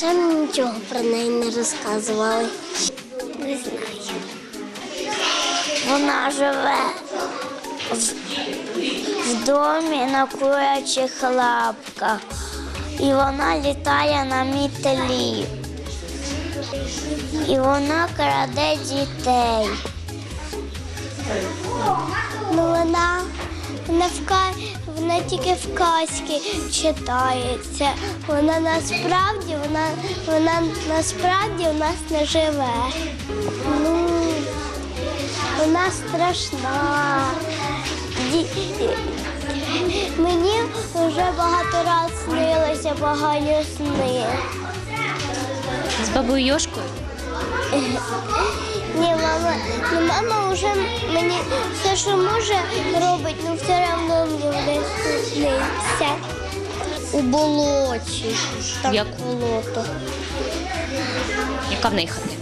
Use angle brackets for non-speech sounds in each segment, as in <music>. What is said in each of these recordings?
нічого про неї не розказували. Не знаю. Вона живе в, в домі на курячих лапках. І вона літає на мітелі. І вона краде дітей. Вона, вона, в вона тільки в казки читається. Вона насправді, вона, вона насправді у нас не живе. Ну, вона страшна. Ді- Мені вже багато разів снилося погані сни. З бабою Йошкою? <laughs> Мама, ну мама вже мені все, що може, робить, ну все одно мені сниться. У болоті. Там Як? болото. Яка в неї хатина?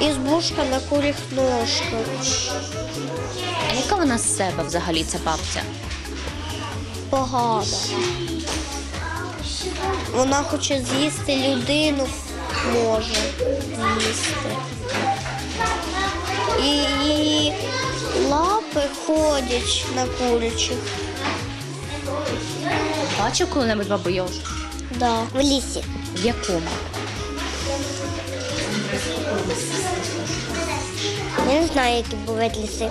Ізбушка на куріх ножках. А яка вона з себе взагалі, ця бабця? Погана. Вона хоче з'їсти людину, може з'їсти. І її лапи ходять на курячих. Бачив коли-небудь бабу Так, Да. В лісі. В якому? Я не знаю, які бувають ліси.